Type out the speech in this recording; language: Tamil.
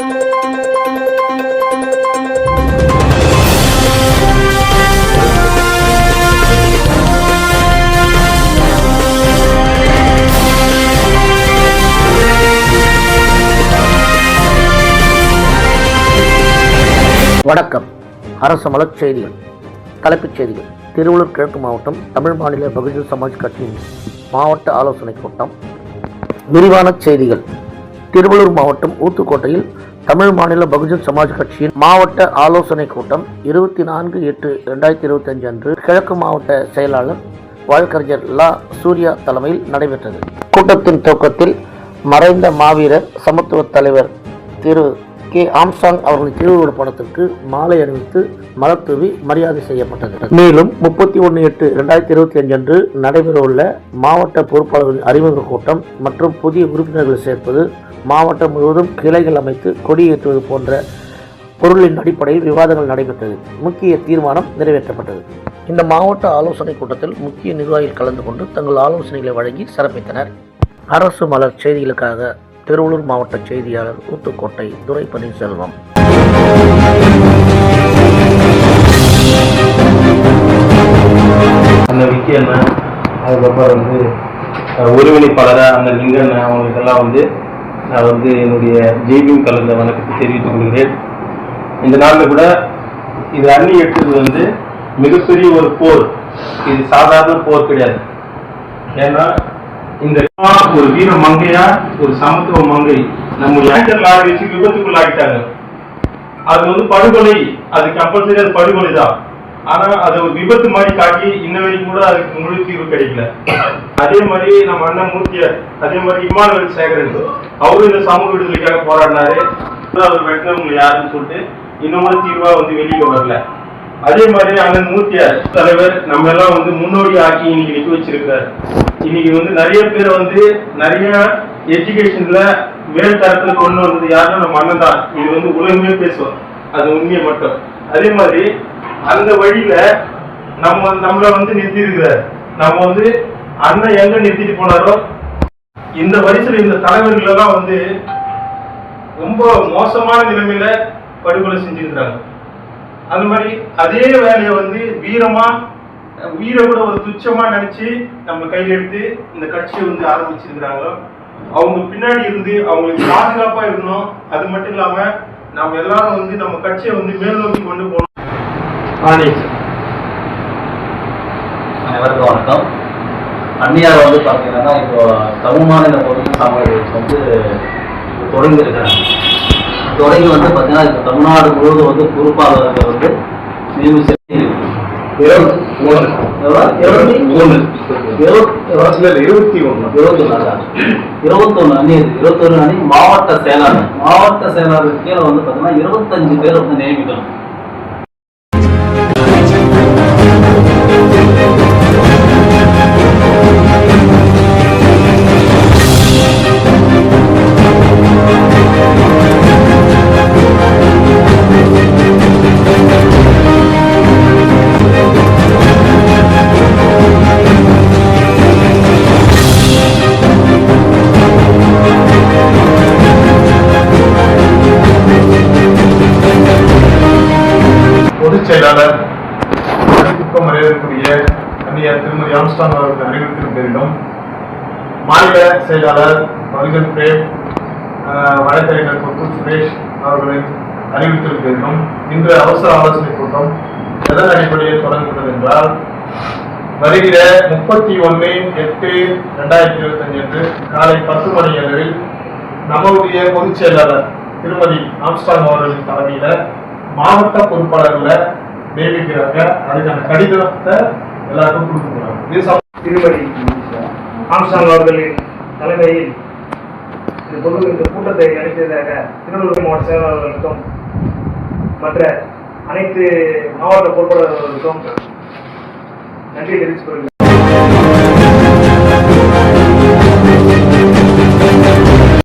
வணக்கம். அரசு மலர் செய்திகள். தலைப்புச் செய்திகள். திருவள்ளூர் கிழக்கு மாவட்டம் தமிழ் மாநில பகுஜன் சமாஜ் கட்சியின் மாவட்ட ஆலோசனைக் கூட்டம். விரிவான செய்திகள். திருவள்ளூர் மாவட்டம் ஊத்துக்கோட்டையில் தமிழ் மாநில பகுஜன் சமாஜ் கட்சியின் மாவட்ட ஆலோசனை கூட்டம் இருபத்தி நான்கு எட்டு ரெண்டாயிரத்தி இருபத்தி அஞ்சு அன்று கிழக்கு மாவட்ட செயலாளர் வழக்கறிஞர் லா சூர்யா தலைமையில் நடைபெற்றது. கூட்டத்தின் துவக்கத்தில் மறைந்த மாவீரர் சமத்துவ தலைவர் திரு கே. ஆம்சாங் அவர்களின் திருவுருவ படத்திற்கு மாலை அணிவித்து மலர்தூவி மரியாதை செய்யப்பட்டது மேலும் முப்பத்தி ஒன்று எட்டு ரெண்டாயிரத்தி இருபத்தி அஞ்சு அன்று நடைபெறவுள்ள மாவட்ட பொறுப்பாளர்களின் அறிமுக கூட்டம் மற்றும் புதிய உறுப்பினர்களை சேர்ப்பது மாவட்டம் முழுவதும் கிளைகள் அமைத்து கொடியேற்றுவது போன்ற பொருளின் அடிப்படையில் விவாதங்கள் நடைபெற்றது. முக்கிய தீர்மானம் நிறைவேற்றப்பட்டது. இந்த மாவட்ட ஆலோசனை கூட்டத்தில் முக்கிய நிர்வாகிகள் கலந்து கொண்டு தங்கள் ஆலோசனைகளை வழங்கி சிறப்பித்தனர். அரசு மலர் செய்திகளுக்காக திருவள்ளூர் மாவட்ட செய்தியாளர் ஊத்துக்கோட்டை துரை பன்னீர்செல்வம் அந்த விக்கி அண்ணன் அதுக்கப்புறம் வந்து ஒருங்கிணைப்பாளராக அந்த லிங்கண்ணன் அவங்களுக்கெல்லாம் வந்து நான் வந்து என்னுடைய ஜெய்பிம் கலந்த வணக்கத்தை தெரிவித்துக் கொள்கிறேன். இந்த நாளில் கூட இது அண்ணி எடுத்தது வந்து மிகப்பெரிய ஒரு போர். இது சாதாரண போர் கிடையாது. ஏன்னா இந்த ஒரு வீர மங்கையா ஒரு சமத்துவ மங்கை. நம்ம ஏக்கர் லாரி வச்சு விபத்துக்குள்ளாகிட்டாங்க. அது வந்து படுகொலை. அது கம்பல்சரி அது படுகொலை தான். ஆனா அது ஒரு விபத்து மாதிரி காட்டி இன்ன வரைக்கும் கூட அதுக்கு முழு தீர்வு கிடைக்கல. அதே மாதிரி நம்ம அண்ணன் மூர்த்தியார் அதே மாதிரி இமானுவல் சேகரன் அவரும் இந்த சமூக விடுதலைக்காக போராடினாரு. அவர் வெட்டினவங்க யாருன்னு சொல்லிட்டு இன்னமும் தீர்வா வந்து வெளியில வரல. அதே மாதிரி அண்ணன் மூர்த்தியார் தலைவர் நம்ம எல்லாம் வந்து முன்னோடி ஆக்கி இன்னைக்கு நிக்க வச்சிருக்காரு இன்னைக்கு வந்து நிறைய பேர் வந்து நிறைய எஜுகேஷன்ல மேல் தரத்துல கொண்டு வந்தது யாரும் நம்ம அண்ணன் தான் இது வந்து உலகமே பேசுவோம் அது உண்மையை மட்டும். அதே மாதிரி அந்த வழியில நம்ம நம்மள வந்து நிறுத்தி இருக்கிறார் நம்ம வந்து அண்ணன் எங்க நிறுத்திட்டு போனாரோ இந்த வரிசையில் இந்த தலைவர்கள் எல்லாம் வந்து ரொம்ப மோசமான நிலைமையில படுகொலை செஞ்சிருக்கிறாங்க. அந்த மாதிரி அதே வேலையை வந்து வீரமா உயிரை கூட ஒரு துச்சமா நினைச்சு நம்ம கையில் எடுத்து இந்த கட்சியை வந்து ஆரம்பிச்சிருக்கிறாங்களோ அவங்க பின்னாடி இருந்து அவங்களுக்கு பாதுகாப்பா இருக்கணும். அது மட்டும் இல்லாம நம்ம எல்லாரும் வந்து நம்ம கட்சியை வந்து மேல் நோக்கி கொண்டு போகணும். ஆனேஷ் அனைவருக்கும் வணக்கம். அந்நியார் வந்து பார்த்தீங்கன்னா இப்போ தமிழ்மாநில பொதுச் சமாளிச்சு வந்து தொடங்கி இருக்கிறாங்க தொடங்கி வந்து பார்த்தீங்கன்னா இப்போ தமிழ்நாடு முழுவதும் வந்து பொறுப்பாளர்கள் வந்து நியமிச்சு இருபத்தி மூணு எவ்வளோ? இருபத்தி மூணு இருபத்தி எவ்வளோ? இருபத்தி ஒண்ணு இருபத்தி ஒன்று இருபத்தொன்று அணி இருக்கு இருபத்தொன்று அணி மாவட்ட செயலாளர் மாவட்ட செயலாளர் கீழே வந்து பார்த்தீங்கன்னா இருபத்தஞ்சு பேர் வந்து நியமிக்கணும் மதிப்புக்கும் மரியாதைக்குரிய அந்நியர் திருமதி ஆம்ஸ்டாங் அவர்கள் அறிவித்தின் பேரிலும் மாநில செயலாளர் மருகன் பிரேம் வழக்கறிஞர் கொத்து சுரேஷ் அவர்களின் அறிவித்தின் பேரிலும் இன்று அவசர ஆலோசனை கூட்டம் எதன் அடிப்படையில் தொடங்குகிறது என்றால் வருகிற முப்பத்தி ஒன்று எட்டு ரெண்டாயிரத்தி இருபத்தி அஞ்சு அன்று காலை பத்து மணி அளவில் நம்மளுடைய பொதுச் செயலாளர் திருமதி ஆம்ஸ்டாங் அவர்களின் தலைமையில மாவட்ட பொறுப்பாளர்களை நியமிக்கிறாங்க அதுக்கான கடிதத்தை எல்லாருக்கும் கொடுக்க போறாங்க. திருமதி ஆம்சாங் அவர்களின் தலைமையில் இந்த பொது இந்த கூட்டத்தை நடத்தியதாக திருநெல்வேலி மாவட்ட செயலாளர்களுக்கும் மற்ற அனைத்து மாவட்ட பொறுப்பாளர்களுக்கும் நன்றி தெரிவித்துக் கொள்கிறேன்.